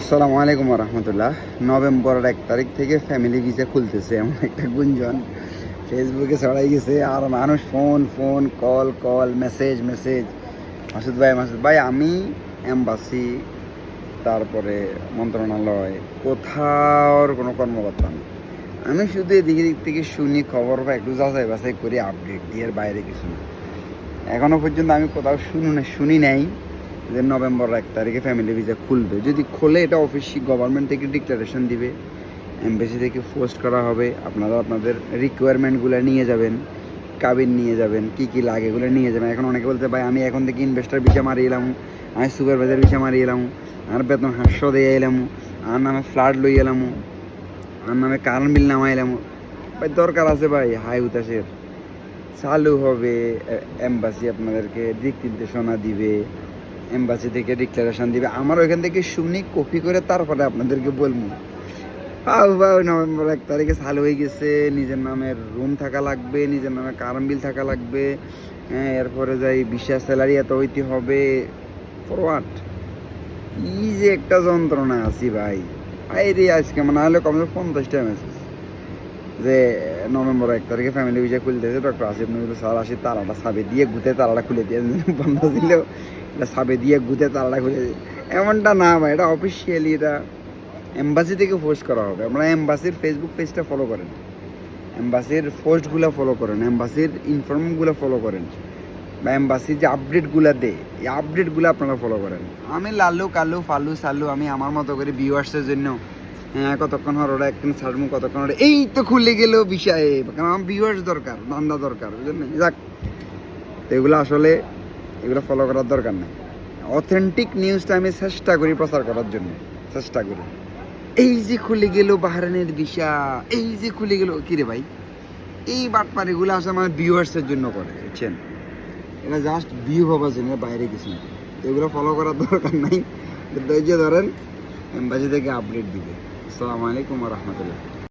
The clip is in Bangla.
আসসালামু আলাইকুম রহমতুল্লাহ। নভেম্বরের এক তারিখ থেকে ফ্যামিলি ভিসা খুলতেছে এমন একটা গুঞ্জন। ফেসবুকে ছড়াই গেছে, আর মানুষ phone phone call call message message Masud ভাই মাসুদ ভাই, আমি এম্বাসি তারপরে মন্ত্রণালয়, কোথাও কোনো কর্মকর্তা না আমি শুধু এদিকে দিক থেকে শুনি, খবর বা একটু যাচাই বাছাই করি আপডেট দিয়ে বাইরে কিছু না। এখনও পর্যন্ত আমি কোথাও শুনি না শুনি নাই। যে নভেম্বর এক তারিখে ফ্যামিলি ভিসা খুলবে। যদি খোলে, এটা অফিসিয়াল গভর্নমেন্ট থেকে ডিক্লারেশন দিবে। এমবেসি থেকে পোস্ট করা হবে। আপনারা আপনাদের রিকোয়ারমেন্টগুলো নিয়ে যাবেন, কাবিন নিয়ে যাবেন, কি কি লাগে এগুলো নিয়ে যাবেন। এখন অনেকে বলতে ভাই, আমি এখন থেকে ইনভেস্টার ভিসা মারিয়ে এলাম, আমি সুপারভাইজার ভিসা মারিয়ে এলাম আর বেতন হাস্য দিয়ে এলাম আর নামে ফ্লাড লই এলাম আর নামে কারেন্ট বিল নামাই এলাম। ভাই, দরকার আছে ভাই, হাই উতাসের চালু হবে এম্বাসি আপনাদেরকে দিক নির্দেশনা দিবে। এম্বাসি থেকে ডিক্লারেশন দিবে। আমার ওইখান থেকে শুনি কপি করে তারপরে আপনাদেরকে বলব। পাও নভেম্বর এক তারিখে চালু হয়ে গেছে। নিজের নামের রুম থাকা লাগবে, নিজের নামে কারেন্ট বিল থাকা লাগবে। হ্যাঁ এরপরে যাই বিশাল স্যালারি এত হইতে হবে। ফরওয়ার্ড কি যে একটা যন্ত্রণা আছি ভাই। আই রে আজকে মানে হলে কমসে কম পঞ্চাশটা মেসেজ যে নভেম্বর এক তারিখে ফ্যামিলি ভিসা খুলতেছে ডক্টর আসিফ নজরুল স্যার আসি তারাটা সাবে দিয়ে গুতে তারাটা খুলে দিয়ে বন্ধ ছিল। এটা সাবে দিয়ে গুতে খুলে দিয়ে এমনটা না ভাই, এটা অফিসিয়ালি এটা এম্বাসি থেকে পোস্ট করা হবে। আপনারা এম্বাসির ফেসবুক পেজটা ফলো করেন। এম্বাসির পোস্টগুলো ফলো করেন এম্বাসির ইনফর্মগুলো ফলো করেন। বা এম্বাসির যে আপডেটগুলো দেয়, এই আপডেটগুলো আপনারা ফলো করেন। আমি লালু, কালু, ফালু, সালু, আমি আমার মতো করে ভিউয়ার্সের জন্য হ্যাঁ কতক্ষণ হর ওরা একদিন ছাড়বো, কতক্ষণ হর এই তো খুলে গেল বিষয়ে। কারণ আমার ভিউয়ার্স দরকার, ধান্দা দরকার, বুঝলেন যাক এগুলো আসলে এগুলো ফলো করার দরকার নেই। অথেন্টিক নিউজটা আমি চেষ্টা করি প্রচার করার জন্য। চেষ্টা করি। এই যে খুলে গেল বাহারানের দিশা, এই যে খুলে গেল, কি রে ভাই? এই বাটপাড়িগুলো আসলে আমার ভিউয়ার্সের জন্য করে, বুঝছেন? এটা জাস্ট ভিউ হবার জন্য বাইরে কিছু না এগুলো ফলো করার দরকার নাই। ধৈর্য ধরেন, এম্বাসি থেকে আপডেট দিবে। আসসালামু আলাইকুম রহমতুল্লাহ।